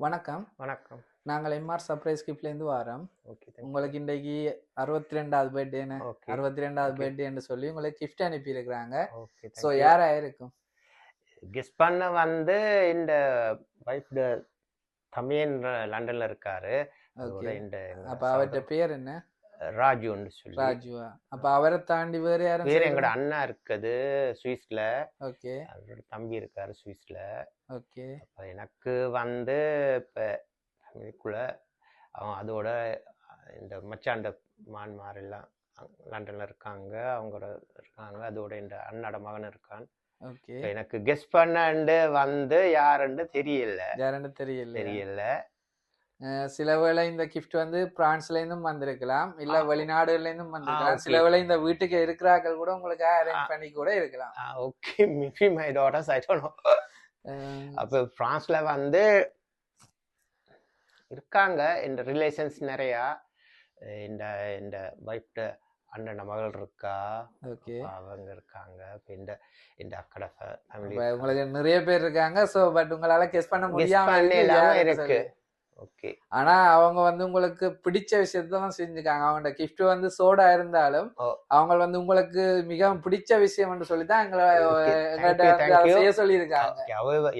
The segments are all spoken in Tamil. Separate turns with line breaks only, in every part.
வணக்கம்.
வணக்கம்.
நாங்கள் எம்ஆர் சர்ப்ரைஸ் கிஃப்ட்லேருந்து வரோம்
ஓகே
உங்களுக்கு இன்றைக்கு அறுபத்தி ரெண்டாவது பர்த்டேன்னு அறுபத்தி ரெண்டாவது. பர்த்டேன்னு சொல்லி உங்களுக்கு கிஃப்ட் அனுப்பியிருக்கிறாங்க. ஸோ யாரா இருக்கும்
கெஸ் பண்ண வந்து இந்த வைஃப் தமிழன் லண்டன்ல இருக்காரு.
ஓகே
இந்த
அப்போ அவர்கிட்ட பேர் என்ன?
ராஜுன்னு சொல்லி
ராஜுவா அப்போ அவரை தாண்டி வேறு யாரும்
வேற எங்களோட அண்ணா இருக்குது சுவிஸ்ல.
ஓகே.
அவரோட தம்பி இருக்காரு சுவிஸ்ல.
ஓகே.
அப்ப எனக்கு வந்து இப்ப ஃபேமிலிக்குள்ள அவன் அதோட இந்த மச்சாண்ட மான்மார் எல்லாம் லண்டன்ல இருக்காங்க. அவங்க இருக்காங்க. அதோட இந்த அண்ணாட மகன் இருக்கான். எனக்கு கெஸ் பண்ணண்டு வந்து யாருன்னு தெரியல.
யாருன்னு தெரியல
தெரியல.
சில வேளை இந்த கிஃப்ட் வந்து பிரான்ஸ்ல இருந்தும் வந்திருக்கலாம். இல்ல
ஆ.
வெளிநாடுகள்ல இருந்தும் வந்திருக்கலாம். சில வேளை இந்த வீட்டுக்கு இருக்கிறார்கள் கூட உங்களுக்கு அரேஞ்ச் பண்ணி கூட இருக்கலாம்.
Okay maybe my daughters I don't
know
அப்போ பிரான்ஸ்ல வந்து இருக்காங்க. இந்த ரிலேஷன்ஸ் நிறையா. இந்த இந்த வைஃப்ட அண்ணன் மகள் இருக்கா?
ஓகே
அவங்க இருக்காங்க. இந்த இந்த அக்கட ஃபேமிலி
உங்களுக்கு நிறைய பேர் இருக்காங்க. சோ பட் உங்களால கெஸ் பண்ண முடியாம இருக்கு.
ஓகே
ஆனா அவங்க வந்து உங்களுக்கு பிடிச்ச விஷயத்தை தான் செஞ்சுக்காங்க அவங்களோட கிஃப்ட் வந்து சோடா இருந்தாலும்
ஓ.
அவங்க வந்து உங்களுக்கு மிகவும் பிடிச்ச விஷயம் என்று சொல்லி தான் எங்களை. செய்ய சொல்லியிருக்காங்க.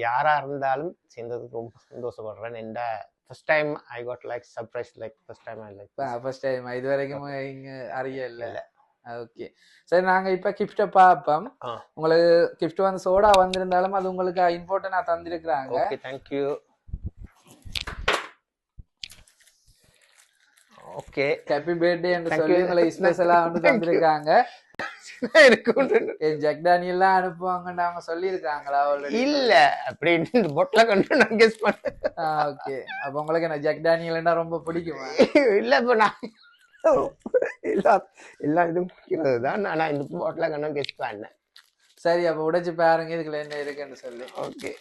யாரா இருந்தாலும் சேர்ந்ததுக்கு ரொம்ப சந்தோஷப்படுறேன். இந்த first time I got like surprise like first time I like
first time இது வரைக்கும் இங்க அறிய இல்ல. ஓகே சரி நாங்க இப்ப கிஃப்ட பார்ப்போம்.
ஆ.
உங்களுக்கு கிஃப்ட் வந்து சோடா வந்திருந்தாலும் அது உங்களுக்கு இம்பார்ட்டன்டா தந்திருக்கிறாங்க.
Okay thank you
okay happy birthday
என்று
சொல்லி
you.
உங்களுக்கு ஸ்பெஷலா வந்து. தந்திருக்காங்க. ஏன் ஜக் டேனியல்லாம் அனுப்புவாங்கன்னு அவங்க சொல்லியிருக்காங்களா
இல்ல. அப்படின்னு இந்த பொட்டில கண்டு நான் கெஸ் பண்ணேன்
ஓகே அப்ப உங்களுக்கு என்ன ஜக் டேனியல்னா ரொம்ப பிடிக்குமா?
இல்ல இப்ப நான் எல்லா எல்லா இதுவும் இருக்கிறது தான் நான் இந்த பொட்டில கண்டு கெஸ் பண்ணேன்
சரி அப்ப உடைச்சு பாருங்க இதுக்குள்ள என்ன இருக்குன்னு சொல்லி.
ஓகே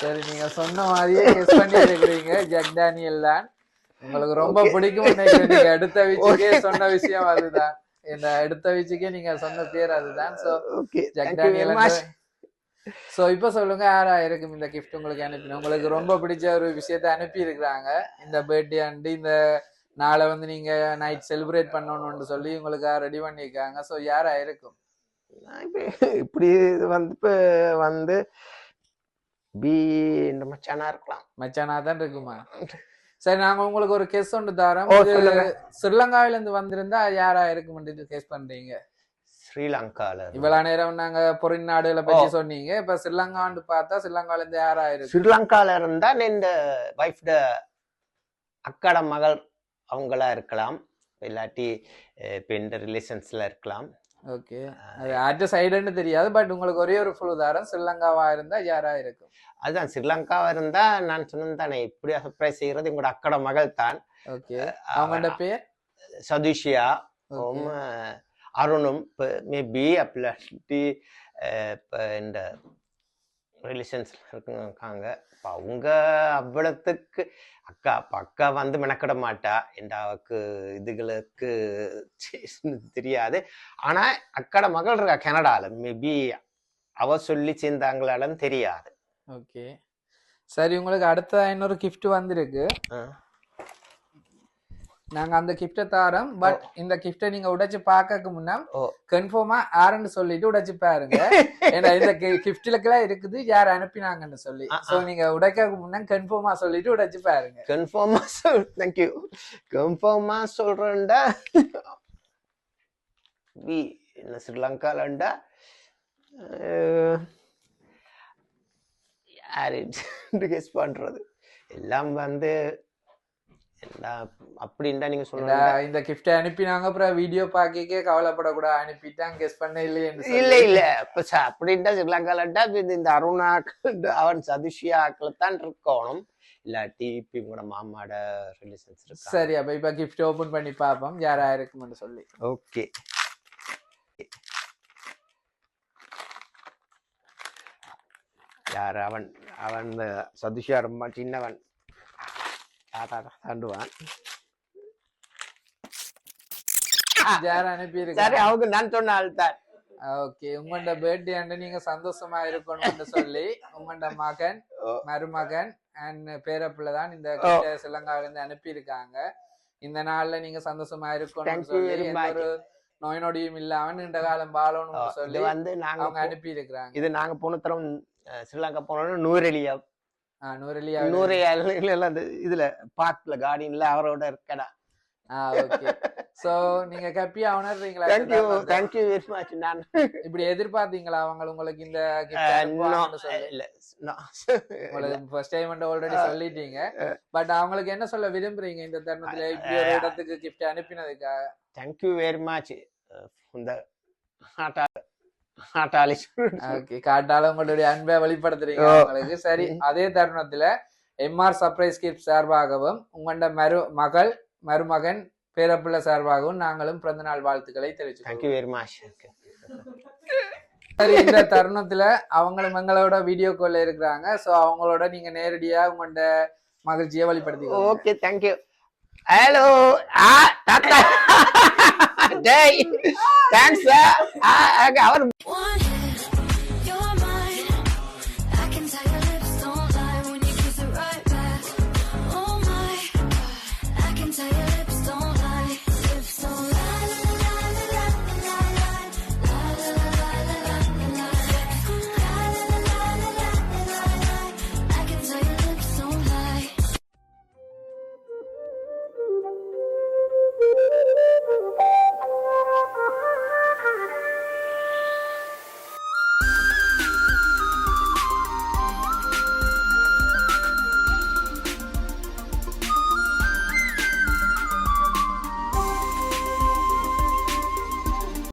சரி நீங்க சொன்ன மாதிரியே கெஸ் பண்ணி இருக்கிறீங்க. ஜக் டேனியல் தான். உங்களுக்கு ரொம்ப. பிடிக்கும் அடுத்த வீச்சுக்கே சொன்ன விஷயம் அதுதான். இந்த அடுத்த வீச்சுக்கே நீங்க சொன்ன பேர் அதுதான். சோ சோ இப்ப சொல்லுங்க யாரா இருக்கும் இந்த கிஃப்ட் உங்களுக்கு அனுப்பின உங்களுக்கு ரொம்ப பிடிச்ச ஒரு விஷயத்தை அனுப்பி இருக்கிறாங்க இந்த பர்த்டே அண்டு இந்த நாளை வந்து நீங்க நைட் செலிப்ரேட் பண்ணணும்னு சொல்லி உங்களுக்கு ரெடி பண்ணியிருக்காங்க? சோ யாரா இருக்கும்
இப்படி வந்து இப்ப வந்து பி இந்த மச்சானா இருக்கலாம்.
மச்சானா தான் இருக்குமா? சரி நாங்க உங்களுக்கு ஒரு கெஸ் ஒன்று தரோம். ஸ்ரீலங்காவில இருந்து வந்திருந்தா யாரா இருக்கும் கெஸ் பண்றீங்க?
ஸ்ரீலங்கால.
இவ்வளவு நேரம் நாங்க பொறின் நாடுகளை பத்தி சொன்னீங்க. இப்ப ஸ்ரீலங்கான்னு பார்த்தா ஸ்ரீலங்கால இருந்து யாரா இருக்கு
ஸ்ரீலங்கால இருந்தா இந்த வைஃப்ட அக்கட மகள் அவங்களா இருக்கலாம். இல்லாட்டி இப்ப இந்த ரிலேஷன்ஸ்ல இருக்கலாம்.
ஓகே. அது அட் சைடுன்னு தெரியாது பட் உங்களுக்கு ஒரே ஒரு ஃபுல் உதாரணம் ஸ்ரீலங்காவா இருந்தா யாரா இருக்கும்.
அதுதான் ஸ்ரீலங்காவா இருந்தா நான் சொன்னேன் தானே இப்படி சர்ப்ரைஸ் செய்யறது எங்களோட அக்கட மகள் தான்.
ஓகே. அவங்களோட பேர்?
சதுஷியா அருணும் மேபி அப்படி இப்போ இந்த ரிலேஷன்ஸ் இருக்காங்க. இப்போ அவங்க அவ்வளத்துக்கு அக்கா அப்ப அக்கா வந்து மெனக்கிட மாட்டா. என்ற அவக்கு இதுகளுக்கு தெரியாது. ஆனா அக்கட மகள் இருக்கா கனடால. மேபி அவ சொல்லி சேர்ந்தாங்களாலும் தெரியாது.
ஓகே. சரி உங்களுக்கு அடுத்த இன்னொரு gift வந்திருக்கு. நாங்க அந்த கிஃப்டை தாரோம். பட் இந்த கிஃப்டை நீங்க உடைச்சு பார்க்கறதுக்கு முன்னா. கன்ஃபார்மா யாருன்னு சொல்லிட்டு உடைச்சு பாருங்க. ஏன்னா இந்த கிஃப்ட்லக்கெல்லாம் இருக்குது. யார் அனுப்பினாங்கன்னு சொல்லி. சோ நீங்க உடைக்கிறதுக்கு முன்னா கன்ஃபார்மா சொல்லிட்டு உடைச்சு பாருங்க.
கன்ஃபார்மா சொல் தேங்க்யூ கன்ஃபார்மா சொல்றேன்டா. வி என்ன ஸ்ரீலங்காலண்டா? யாரு கெஸ் பண்றது? எல்லாம் வந்து அப்படின்டா நீங்க
இல்ல,
சொல்லுங்க
இந்த கிஃப்டை அனுப்பினாங்க அப்புறம் வீடியோ பாக்கிக்கே கவலைப்படக்கூடாது. அனுப்பிட்டான் கெஸ் பண்ண சொல்லி.
இல்ல இல்ல. இப்ப ச- அப்படின்டா ஸ்ரீலங்காலண்டா இந்த அருணாக்கள் அவன் சதுஷியாக்கள் தான் இருக்கணும். இல்லாட்டி இப்ப இவங்களோட மாமாட ரிலேஷன்ஸ் இருக்கு?
சரி அப்ப இப்ப கிஃப்ட் ஓபன் பண்ணி பார்ப்போம். யாரா இருக்கும்னு சொல்லி.
ஓகே. யார் அவன் அவன் இந்த சதுஷியா ரொம்ப சின்னவன். தாத்தா தாண்டுவான் சரி அவங்க நான் சொன்ன தான்
ஓகே உங்களோட பர்த்டே அண்டு நீங்க சந்தோஷமா இருக்கணும்னு சொல்லி உங்களோட மகன். மருமகன் அண்ட் பேரப்பிள்ளை தான் இந்த
ஓ.
சிலங்கால இருந்து அனுப்பியிருக்காங்க இந்த நாள்ல நீங்க சந்தோஷமா இருக்கணும்னு சொல்லி. ஒரு நோய் நொடியும் இல்லாம நீண்ட காலம் வாழணும்னு சொல்லி
வந்து நாங்க
அவங்க அனுப்பி இருக்கிறாங்க
இது நாங்க போன தரம் ஸ்ரீலங்கா போனோம் நூரெலியா
நூறுலியா
நூறையா எல்லாம் அந்த இதுல பார்க்ல கார்டன்ல அவரோட இருக்கடா.
சோ நீங்க கப்பியா உணர்றீங்களா? இந்த
தேங்க்யூ
தருணத்தை?
தேங்க்யூ வெரி மச் நான்.
இப்படி எதிர்பார்த்தீங்களா அவங்க உங்களுக்கு இந்த
இல்ல.
உங்களுக்கு ஃபர்ஸ்ட் டைம் வந்து ஆல்ரெடி சொல்லிட்டீங்க. பட் அவங்களுக்கு என்ன சொல்ல விரும்புறீங்க இந்த தருணத்துல? இப்படி ஒரு இடத்துக்கு கிஃப்ட் அனுப்பினதுக்காக.
தேங்க்யூ வெரி மச் இந்த ஆட்டாளி
ஓகே காட்டால உங்களுடைய அன்பை வெளிப்படுத்துறீங்க
ஓ.
அவங்களுக்கு. சரி அதே தருணத்துல எம்ஆர் சர்ப்ரைஸ் கிஃப்ட் சார்பாகவும் உங்களோட மரு மகள் மருமகன் பேரப்பிள்ளை சார்பாகவும் நாங்களும் பிறந்த நாள் வாழ்த்துக்களை தெரிவிச்சுக்கிறோம்
தேங்க்யூ வெரி மச்
சரி இந்த தருணத்துல அவங்களும் எங்களோட வீடியோ கால்ல இருக்கிறாங்க. சோ அவங்களோட நீங்க நேரடியா உங்களோட மகிழ்ச்சியை வெளிப்படுத்திக்கோங்க.
ஓகே தேங்க்யூ ஹலோ ஆ தாத்தா. டேய் தேங்க்ஸ் அவர்